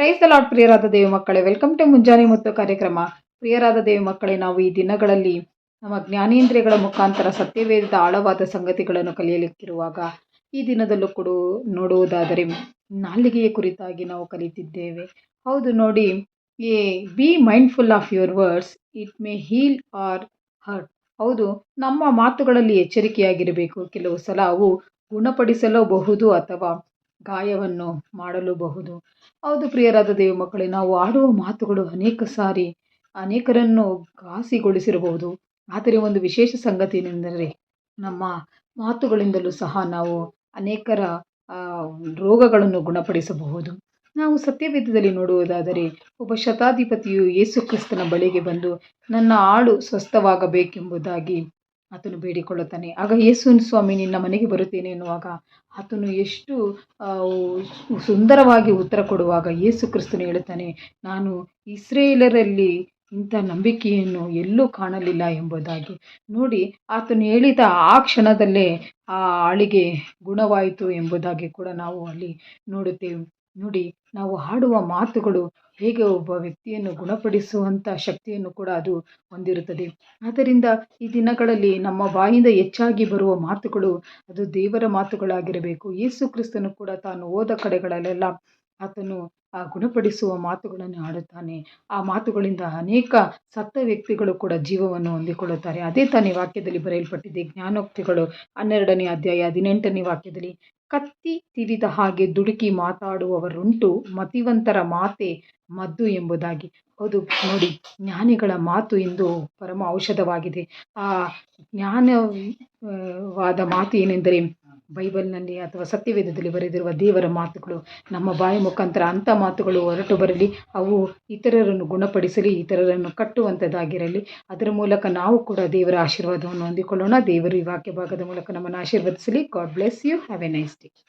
Price lord ಪ್ರಿಯರಾದ ದೇವಿ ಮಕ್ಕಳೇ. Welcome to ಮುಂಜಾನೆ ಮತ್ತು ಕಾರ್ಯಕ್ರಮ. ಪ್ರಿಯರಾದ ದೇವಿ ಮಕ್ಕಳೇ, ನಾವು ಈ ದಿನಗಳಲ್ಲಿ ನಮ್ಮ ಜ್ಞಾನೇಂದ್ರಿಯಗಳ ಮುಖಾಂತರ ಸತ್ಯವೇದದ ಆಳವಾದ ಸಂಗತಿಗಳನ್ನು ಕಲಿಯಲಿಕ್ಕಿರುವಾಗ ಈ ದಿನದಲ್ಲೂ ಕೂಡ ನೋಡುವುದಾದರೆ ನಾಲಿಗೆಯ ಕುರಿತಾಗಿ ನಾವು ಕಲಿತಿದ್ದೇವೆ. ಹೌದು ನೋಡಿ, ಏ be mindful of your words it may heal or hurt ಹೌದು, ನಮ್ಮ ಮಾತುಗಳಲ್ಲಿ ಎಚ್ಚರಿಕೆಯಾಗಿರಬೇಕು. ಕೆಲವು ಸಲ ಅವು ಗುಣಪಡಿಸಲೂಬಹುದು ಅಥವಾ ಗಾಯವನ್ನು ಮಾಡಲೂಬಹುದು. ಹೌದು ಪ್ರಿಯರಾದ ದೇವ ಮಕ್ಕಳೇ, ನಾವು ಆಡುವ ಮಾತುಗಳು ಅನೇಕ ಸಾರಿ ಅನೇಕರನ್ನು ಘಾಸಿಗೊಳಿಸಿರಬಹುದು. ಆದರೆ ಒಂದು ವಿಶೇಷ ಸಂಗತಿ ಏನೆಂದರೆ ನಮ್ಮ ಮಾತುಗಳಿಂದಲೂ ಸಹ ನಾವು ಅನೇಕರ ರೋಗಗಳನ್ನು ಗುಣಪಡಿಸಬಹುದು. ನಾವು ಸತ್ಯವೇದದಲ್ಲಿ ನೋಡುವುದಾದರೆ, ಒಬ್ಬ ಶತಾಧಿಪತಿಯು ಯೇಸು ಬಳಿಗೆ ಬಂದು, ನನ್ನ ಆಳು ಸ್ವಸ್ಥವಾಗಬೇಕೆಂಬುದಾಗಿ ಆತನು ಬೇಡಿಕೊಳ್ಳುತ್ತಾನೆ. ಆಗ ಯೇಸು ಸ್ವಾಮಿ, ನಿನ್ನ ಮನೆಗೆ ಬರುತ್ತೇನೆ ಎನ್ನುವಾಗ ಆತನು ಎಷ್ಟು ಸುಂದರವಾಗಿ ಉತ್ತರ ಕೊಡುವಾಗ ಯೇಸು ಕ್ರಿಸ್ತನು ಹೇಳುತ್ತಾನೆ, ನಾನು ಇಸ್ರೇಲರಲ್ಲಿ ಇಂಥ ನಂಬಿಕೆಯನ್ನು ಎಲ್ಲೂ ಕಾಣಲಿಲ್ಲ ಎಂಬುದಾಗಿ. ನೋಡಿ, ಆತನು ಹೇಳಿದ ಆ ಕ್ಷಣದಲ್ಲೇ ಆ ಆಳಿಗೆ ಗುಣವಾಯಿತು ಎಂಬುದಾಗಿ ಕೂಡ ನಾವು ಅಲ್ಲಿ ನೋಡುತ್ತೇವೆ. ನೋಡಿ, ನಾವು ಆಡುವ ಮಾತುಗಳು ಹೇಗೆ ಒಬ್ಬ ವ್ಯಕ್ತಿಯನ್ನು ಗುಣಪಡಿಸುವಂಥ ಶಕ್ತಿಯನ್ನು ಕೂಡ ಅದು ಹೊಂದಿರುತ್ತದೆ. ಆದ್ದರಿಂದ ಈ ದಿನಗಳಲ್ಲಿ ನಮ್ಮ ಬಾಯಿಂದ ಹೆಚ್ಚಾಗಿ ಬರುವ ಮಾತುಗಳು ಅದು ದೇವರ ಮಾತುಗಳಾಗಿರಬೇಕು. ಯೇಸು ಕ್ರಿಸ್ತನು ಕೂಡ ತಾನು ಹೋದ ಕಡೆಗಳಲ್ಲೆಲ್ಲ ಆತನು ಆ ಗುಣಪಡಿಸುವ ಮಾತುಗಳನ್ನು ಆಡುತ್ತಾನೆ ಆ ಮಾತುಗಳಿಂದ ಅನೇಕ ಸತ್ತ ವ್ಯಕ್ತಿಗಳು ಕೂಡ ಜೀವವನ್ನು ಹೊಂದಿಕೊಳ್ಳುತ್ತಾರೆ. ಅದೇ ತಾನೇ ವಾಕ್ಯದಲ್ಲಿ ಬರೆಯಲ್ಪಟ್ಟಿದೆ, ಜ್ಞಾನೋಕ್ತಿಗಳು ಹನ್ನೆರಡನೇ ಅಧ್ಯಾಯ ಹದಿನೆಂಟನೇ ವಾಕ್ಯದಲ್ಲಿ ಕತ್ತಿ ತಿವಿದ ಹಾಗೆ ದುಡುಕಿ ಮಾತಾಡುವವರುಂಟು ಮತಿವಂತರ ಮಾತೆ ಮದ್ದು ಎಂಬುದಾಗಿ. ಹೌದು, ನೋಡಿ, ಜ್ಞಾನಿಗಳ ಮಾತು ಎಂದು ಪರಮ ಔಷಧವಾಗಿದೆ. ಆ ಜ್ಞಾನವಾದ ಮಾತು ಏನೆಂದರೆ ಬೈಬಲ್ನಲ್ಲಿ ಅಥವಾ ಸತ್ಯವೇದದಲ್ಲಿ ಬರೆದಿರುವ ದೇವರ ಮಾತುಗಳು, ನಮ್ಮ ಬಾಯಿ ಮುಖಾಂತರ ಅಂಥ ಮಾತುಗಳು ಹೊರಟು ಬರಲಿ, ಅವು ಇತರರನ್ನು ಗುಣಪಡಿಸಲಿ, ಇತರರನ್ನು ಕಟ್ಟುವಂಥದ್ದಾಗಿರಲಿ, ಅದರ ಮೂಲಕ ನಾವು ಕೂಡ ದೇವರ ಆಶೀರ್ವಾದವನ್ನು ಹೊಂದಿಕೊಳ್ಳೋಣ. ದೇವರು ಈ ವಾಕ್ಯ ಭಾಗದ ಮೂಲಕ ನಮ್ಮನ್ನು ಆಶೀರ್ವದಿಸಲಿ. God bless you have a nice day